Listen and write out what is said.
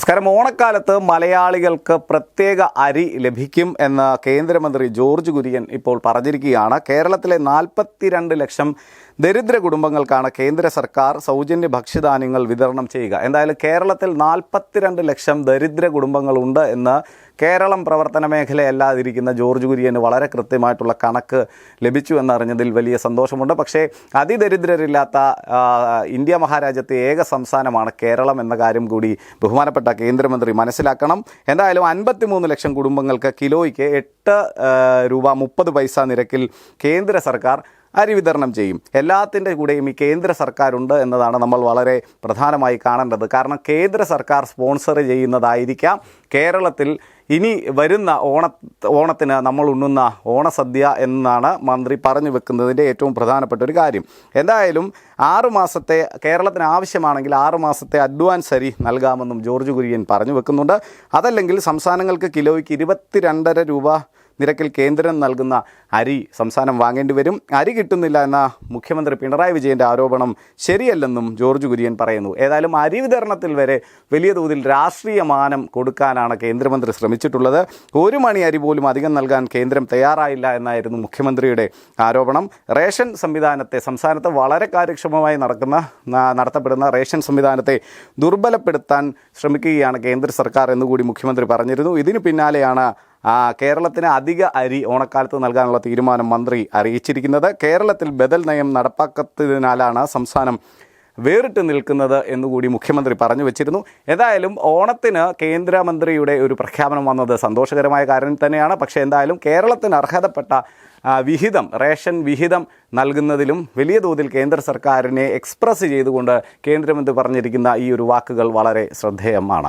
നമസ്കാരം. ഓണക്കാലത്ത് മലയാളികൾക്ക് പ്രത്യേക അരി ലഭിക്കും എന്ന് കേന്ദ്രമന്ത്രി ജോർജ് കുര്യൻ ഇപ്പോൾ പറഞ്ഞിരിക്കുകയാണ്. കേരളത്തിലെ നാൽപ്പത്തിരണ്ട് ലക്ഷം ദരിദ്ര കുടുംബങ്ങൾക്കാണ് കേന്ദ്ര സർക്കാർ സൗജന്യ ഭക്ഷ്യധാന്യങ്ങൾ വിതരണം ചെയ്യുക. എന്തായാലും കേരളത്തിൽ നാൽപ്പത്തിരണ്ട് ലക്ഷം ദരിദ്ര കുടുംബങ്ങളുണ്ട് എന്ന് കേരളം പ്രവർത്തന മേഖലയല്ലാതിരിക്കുന്ന ജോർജ് കുര്യന് വളരെ കൃത്യമായിട്ടുള്ള കണക്ക് ലഭിച്ചു എന്നറിഞ്ഞതിൽ വലിയ സന്തോഷമുണ്ട്. പക്ഷേ അതിദരിദ്രരില്ലാത്ത ഇന്ത്യ മഹാരാജ്യത്തെ ഏക സംസ്ഥാനമാണ് കേരളം എന്ന കാര്യം കൂടി ബഹുമാനപ്പെട്ട കേന്ദ്രമന്ത്രി മനസ്സിലാക്കണം. എന്തായാലും അൻപത്തിമൂന്ന് ലക്ഷം കുടുംബങ്ങൾക്ക് കിലോയ്ക്ക് എട്ട് രൂപ മുപ്പത് പൈസ നിരക്കിൽ കേന്ദ്ര സർക്കാർ അരി വിതരണം ചെയ്യും. എല്ലാത്തിന്റെ കൂടെയും ഈ കേന്ദ്ര സർക്കാരുണ്ട് എന്നതാണ് നമ്മൾ വളരെ പ്രധാനമായി കാണേണ്ടത്. കാരണം കേന്ദ്ര സർക്കാർ സ്പോൺസർ ചെയ്യുന്നതായിരിക്കാം. കേരളത്തിൽ ഇനി വരുന്ന ഓണ ഓണത്തിന് നമ്മൾ ഉണ്ണുന്ന ഓണസദ്യ എന്നാണ് മന്ത്രി പറഞ്ഞു വെക്കുന്നതിന്റെ ഏറ്റവും പ്രധാനപ്പെട്ട ഒരു കാര്യം. എന്തായാലും ആറുമാസത്തെ കേരളത്തിന് ആവശ്യമാണെങ്കിൽ ആറുമാസത്തെ അഡ്വാൻസ് അരി നൽകാമെന്നും ജോർജ് കുര്യൻ പറഞ്ഞു വെക്കുന്നുണ്ട്. അതല്ലെങ്കിൽ സംസ്ഥാനങ്ങൾക്ക് കിലോയ്ക്ക് ഇരുപത്തിരണ്ടര രൂപ നിരക്കിൽ കേന്ദ്രം നൽകുന്ന അരി സംസ്ഥാനം വാങ്ങേണ്ടി വരും. അരി കിട്ടുന്നില്ല എന്ന മുഖ്യമന്ത്രി പിണറായി വിജയന്റെ ആരോപണം ശരിയല്ലെന്നും ജോർജ് കുര്യൻ പറയുന്നു. ഏതായാലും അരി വിതരണത്തിൽ വരെ വലിയ തോതിൽ രാഷ്ട്രീയ മാനം കൊടുക്കാനാണ് കേന്ദ്രമന്ത്രി ശ്രമിച്ചിട്ടുള്ളത്. ഒരു മണി അരി പോലും അധികം നൽകാൻ കേന്ദ്രം തയ്യാറായില്ല എന്നായിരുന്നു മുഖ്യമന്ത്രിയുടെ ആരോപണം. റേഷൻ സംവിധാനത്തെ സംസ്ഥാനത്ത് വളരെ കാര്യക്ഷമമായി നടക്കുന്ന നടത്തപ്പെടുന്ന റേഷൻ സംവിധാനത്തെ ദുർബലപ്പെടുത്താൻ ശ്രമിക്കുകയാണ് കേന്ദ്ര സർക്കാർ എന്നുകൂടി മുഖ്യമന്ത്രി പറഞ്ഞിരുന്നു. ഇതിന് പിന്നാലെയാണ് കേരളത്തിന് അധിക അരി ഓണക്കാലത്ത് നൽകാനുള്ള തീരുമാനം മന്ത്രി അറിയിച്ചിരിക്കുന്നത് കേരളത്തിൽ ബദൽ നയം നടപ്പാക്കത്തതിനാലാണ് സംസ്ഥാനം വേറിട്ട് നിൽക്കുന്നത് എന്നുകൂടി മുഖ്യമന്ത്രി പറഞ്ഞു വെച്ചിരുന്നു. ഏതായാലും ഓണത്തിന് കേന്ദ്രമന്ത്രിയുടെ ഒരു പ്രഖ്യാപനം വന്നത് സന്തോഷകരമായ കാര്യം തന്നെയാണ്. പക്ഷേ എന്തായാലും കേരളത്തിന് അർഹതപ്പെട്ട വിഹിതം റേഷൻ വിഹിതം നൽകുന്നതിലും വലിയ തോതിൽ കേന്ദ്ര സർക്കാരിനെ എക്സ്പ്രസ് ചെയ്തുകൊണ്ട് കേന്ദ്രമന്ത്രി പറഞ്ഞിരിക്കുന്ന ഈ ഒരു വാക്കുകൾ വളരെ ശ്രദ്ധേയമാണ്.